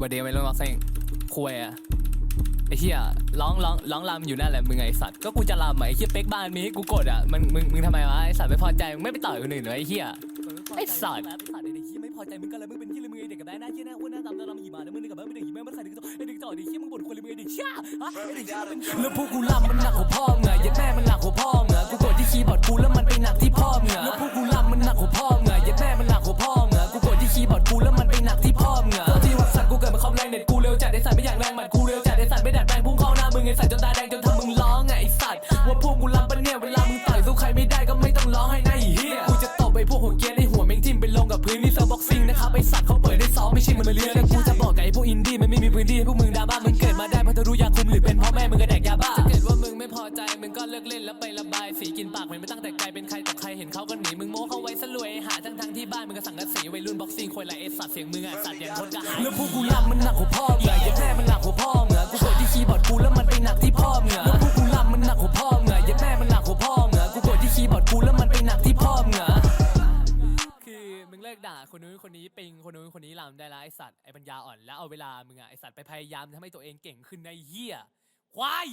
วันเดีย์ไม่รู้มาเซ็งคุยอะไอ้เหี้ยร้องร้องร้องรำอยู่นั่นแหละมึงไอ้สัตว์ก็กูจะรำไอ้เหี้ยเป๊กบ้านมีให้กูกดอะมึงมึงมึงทำไมวะไอ้สัตว์ไม่พอใจมึงไม่ไปต่อยคนอื่นเหรอไอ้เหี้ยไอ้สัตว์ไอ้สัตว์ไอ้เด็กเหี้ยไม่พอใจมึงก็เลยมึงเป็นเหี้ยเลยมึงไอ้เด็กกับแม่หน้าเหี้ยหน้าอ้วนหน้าตำแล้วรำหีมาแล้วมึงนี่กับแม่ไม่ได้หีแม่ไม่ใครดึงต่อไอ้เด็กต่อไอ้เหี้ยมึงบ่นคนเลยมึงไอ้เด็กเชี่ยไอ้เด็กเชี่ยมันแล้วพวกกูรำมันหนักหัวพ่อมึงอะยัดแม่มันหนักหัวพ่อมึงอะกูกดที่คีย์บอร์ดกูแล้วมันไปหนักที่พ่อมึงอะ อ้สัตว์ไม่อยากแรงหมัดกูเร็วจัดไอ้สัตว์ไม่ดัดแปลงพุ่งเข้าหน้ามึงไอ้สัตว์จนตาแดงจนทำมึงร้องไงไอ้สัตว์ว่าพวกกูรำปะเนี่ยเวลามึงต่อยสู้ใครไม่ได้ก็ไม่ต้องร้องให้นะไอ้เหี้ยกูจะตบไอ้พวกหัวเกียนไอ้หัวแม่งทิ่มไปลงกับพื้นนี่เซิร์บ็อกซิ่งนะครับไอ้สัตว์เขาเปิดได้ซ้อมไม่ใช่มันมาเรียนแล้วกูจะบอกกับไอ้พวกอินดี้มันไม่มีพื้นที่ให้พวกมึงดราม่ามึงเกิดมาได้เพราะเธอรู้ยาคุมหรือเป็นพ่อแม่มึงก็แดกยาบ้าถ้าเกิดว่ามึงไม่พอใจมึงก็เลิกเล่นแล้วไประบายสีกินปากเหม็นไม่ตั้งแต่ไกลเป็นใครต่อใครเห็นเขาก็หนีมึงโม้เขาไว้ซะรวยหาทั้งทางที่บ้านมึงก็สั่งกระสีวัยรุ่นบ็อกซิ่งควยไรไอ้สัตว์เสียงมึงอะสัตว์อย่างคนกระหายแล้วพวกกูรำมันหนักหัวพ่อมึงอะยัดแม่ ลิกด่าคนนู้นคนนี้ปิงคนนู้นคนนี้ลำได้ละไอสัตว์ไอปัญญาอ่อนแล้วเอาเวลามึงอะไอสัตว์ไปพยายามทำให้ตัวเองเก่งขึ้นในเหี้ยควาย